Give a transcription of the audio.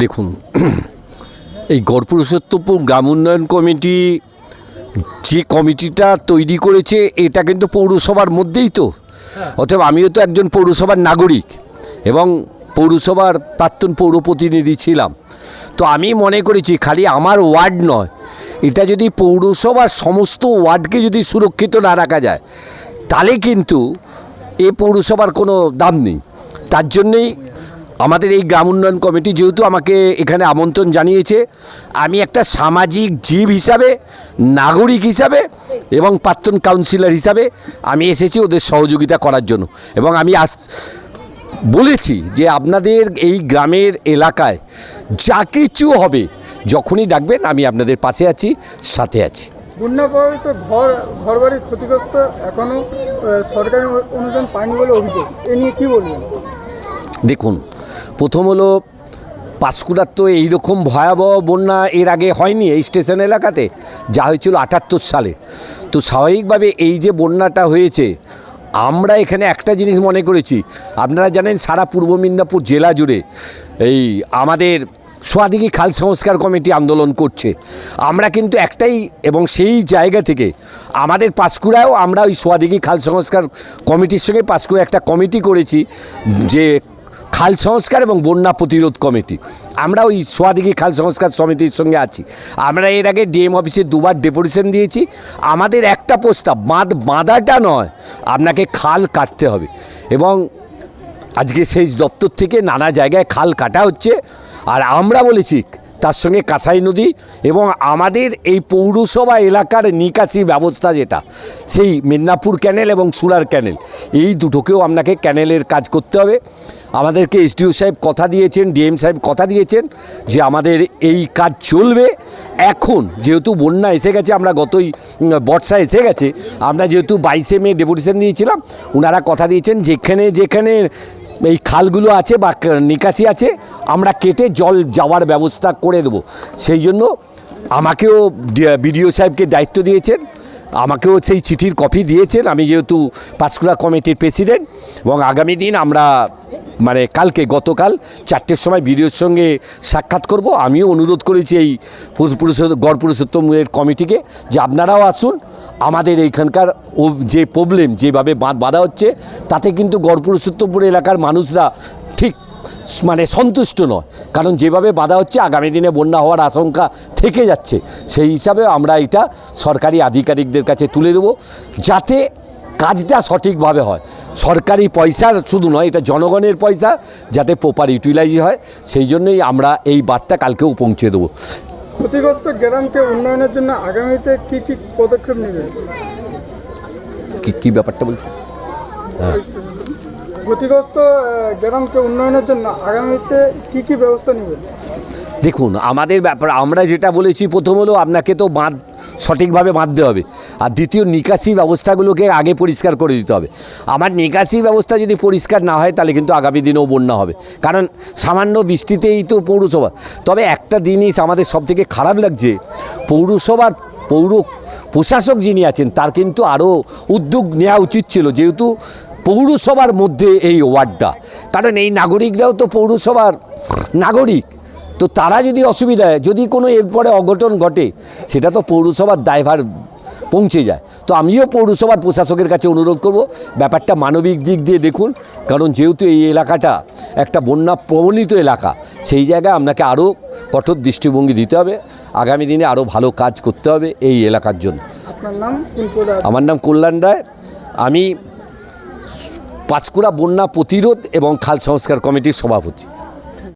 দেখুন এই গড়পুরুষোত্তমপুর গ্রাম উন্নয়ন কমিটি যে কমিটিটা তৈরি করেছে এটা কিন্তু পৌরসভার মধ্যেই তো। অতএব আমিও তো একজন পৌরসভার নাগরিক এবং পৌরসভার প্রাক্তন পৌর প্রতিনিধি ছিলাম। তো আমি মনে করেছি খালি আমার ওয়ার্ড নয় এটা যদি পৌরসভার সমস্ত ওয়ার্ডকে যদি সুরক্ষিত না রাখা যায় তাহলে কিন্তু এ পৌরসভার কোনো দাম নেই। তার জন্যেই আমাদের এই গ্রাম উন্নয়ন কমিটি যেহেতু আমাকে এখানে আমন্ত্রণ জানিয়েছে আমি একটা সামাজিক জীব হিসাবে নাগরিক হিসাবে এবং প্রাক্তন কাউন্সিলর হিসাবে আমি এসেছি ওদের সহযোগিতা করার জন্য। এবং আমি আস বলেছি যে আপনাদের এই গ্রামের এলাকায় যা কিছু হবে যখনই ডাকবেন আমি আপনাদের পাশে আছি সাথে আছি। বন্যা প্রভাবিত ঘর ঘরবাড়ির ক্ষতিগ্রস্ত এখনও সরকারি অনুদান পায়নি বলে অভিযোগ। এ নিয়ে কী বলবেন? দেখুন প্রথম হলো পাঁশকুড়ার তো এইরকম ভয়াবহ বন্যা এর আগে হয়নি এই স্টেশন এলাকাতে, যা হয়েছিল আটাত্তর সালে। তো স্বাভাবিকভাবে এই যে বন্যাটা হয়েছে, আমরা এখানে একটা জিনিস মনে করেছি, আপনারা জানেন সারা পূর্ব মেদিনীপুর জেলা জুড়ে এই আমাদের সোয়াদিঘি খাল সংস্কার কমিটি আন্দোলন করছে। আমরা কিন্তু একটাই এবং সেই জায়গা থেকে আমাদের পাঁশকুড়ায়ও আমরা ওই সোয়াদিঘি খাল সংস্কার কমিটির সঙ্গে পাঁশকুড়া একটা কমিটি করেছি, যে খাল সংস্কার এবং বন্যা প্রতিরোধ কমিটি। আমরা ওই সোয়াদিঘি খাল সংস্কার সমিতির সঙ্গে আছি। আমরা এর আগে ডিএম অফিসে দুবার ডেপুটেশন দিয়েছি। আমাদের একটা প্রস্তাব, বাঁধ বাঁধাটা নয়, আপনাকে খাল কাটতে হবে। এবং আজকে সেই দপ্তর থেকে নানা জায়গায় খাল কাটা হচ্ছে। আর আমরা বলেছি, তার সঙ্গে কাঁসাই নদী এবং আমাদের এই পৌরসভা এলাকার নিকাশি ব্যবস্থা যেটা, সেই মেদিনীপুর ক্যানেল এবং সুরার ক্যানেল, এই দুটোকেও আপনাকে ক্যানেলের কাজ করতে হবে। আমাদেরকে এসডিও সাহেব কথা দিয়েছেন ডিএম সাহেব কথা দিয়েছেন যে আমাদের এই কাজ চলবে। এখন যেহেতু বন্যা এসে গেছে, আমরা গতই বর্ষা এসে গেছে, আমরা যেহেতু বাইশে মে ডেপুটেশন দিয়েছিলাম ওনারা কথা দিয়েছেন যেখানে যেখানে এই খালগুলো আছে বা নিকাশি আছে, আমরা কেটে জল যাওয়ার ব্যবস্থা করে দেবো। সেই জন্য আমাকেও বিডিও সাহেবকে দায়িত্ব দিয়েছেন, আমাকেও সেই চিঠির কপি দিয়েছেন। আমি যেহেতু পাঁশকুড়া কমিটির প্রেসিডেন্ট এবং আগামী দিন আমরা মানে কালকে, গতকাল চারটের সময় বিডিওর সঙ্গে সাক্ষাৎ করব। আমিও অনুরোধ করেছি এই গড় পুরুষোত্তমের কমিটিকে যে আপনারাও আসুন। আমাদের এইখানকার যে প্রবলেম যেভাবে বাঁধ বাঁধা হচ্ছে, তাতে কিন্তু গড় পুরুষোত্তমপুর এলাকার মানুষরা ঠিক মানে সন্তুষ্ট নয়। কারণ যেভাবে বাধা হচ্ছে, আগামী দিনে বন্যা হওয়ার আশঙ্কা থেকে যাচ্ছে। সেই হিসাবে আমরা এটা সরকারি আধিকারিকদের কাছে তুলে দেবো। যাতে কাজটা সঠিকভাবে হয়। সরকারি পয়সা শুধু নয় এটা জনগণের পয়সা যাতে প্রপার ইউটিলাইজ হয় সেই জন্যই আমরা এই বার্তা কালকেও পৌঁছে দেবো। ক্ষতিগ্রস্ত গ্রামকে উন্নয়নের জন্য আগামীতে কী কী পদক্ষেপ নেবে? কী কী ব্যাপারটা বলছো? ক্ষতিগ্রস্ত গ্রামকে উন্নয়নের জন্য আগামীতে কী কী ব্যবস্থা নেবেন দেখুন আমাদের ব্যাপার আমরা যেটা বলেছি প্রথম হলো আপনাকে তো বাঁধ সঠিকভাবে বাঁধতে হবে। আর দ্বিতীয়, নিকাশি ব্যবস্থাগুলোকে আগে পরিষ্কার করে দিতে হবে। আমার নিকাশি ব্যবস্থা যদি পরিষ্কার না হয়, তাহলে কিন্তু আগামী দিনেও বন্যা হবে। কারণ সামান্য বৃষ্টিতেই তো পৌরসভা। তবে একটা জিনিস আমাদের সবথেকে খারাপ লাগছে, পৌরসভার পৌর প্রশাসক যিনি আছেন, তার কিন্তু আরও উদ্যোগ নেওয়া উচিত ছিল, যেহেতু পৌরসভার মধ্যে এই ওয়ার্ডটা। কারণ এই নাগরিকরাও তো পৌরসভার নাগরিক। তো তারা যদি অসুবিধায় যদি কোনো এরপরে অঘটন ঘটে সেটা তো পৌরসভার দায়ভার পৌঁছে যায়। তো আমিও পৌরসভার প্রশাসকের কাছে অনুরোধ করব ব্যাপারটা মানবিক দিক দিয়ে দেখুন কারণ যেহেতু এই এলাকাটা একটা বন্যা প্রবলিত এলাকা সেই জায়গায় আপনাকে আরও কঠোর দৃষ্টিভঙ্গি দিতে হবে। আগামী দিনে আরও ভালো কাজ করতে হবে এই এলাকার জন্য? আমার নাম কল্যাণ রায়। আমি পাঁচকুড়া বন্যা প্রতিরোধ এবং খাল সংস্কার কমিটির সভাপতি।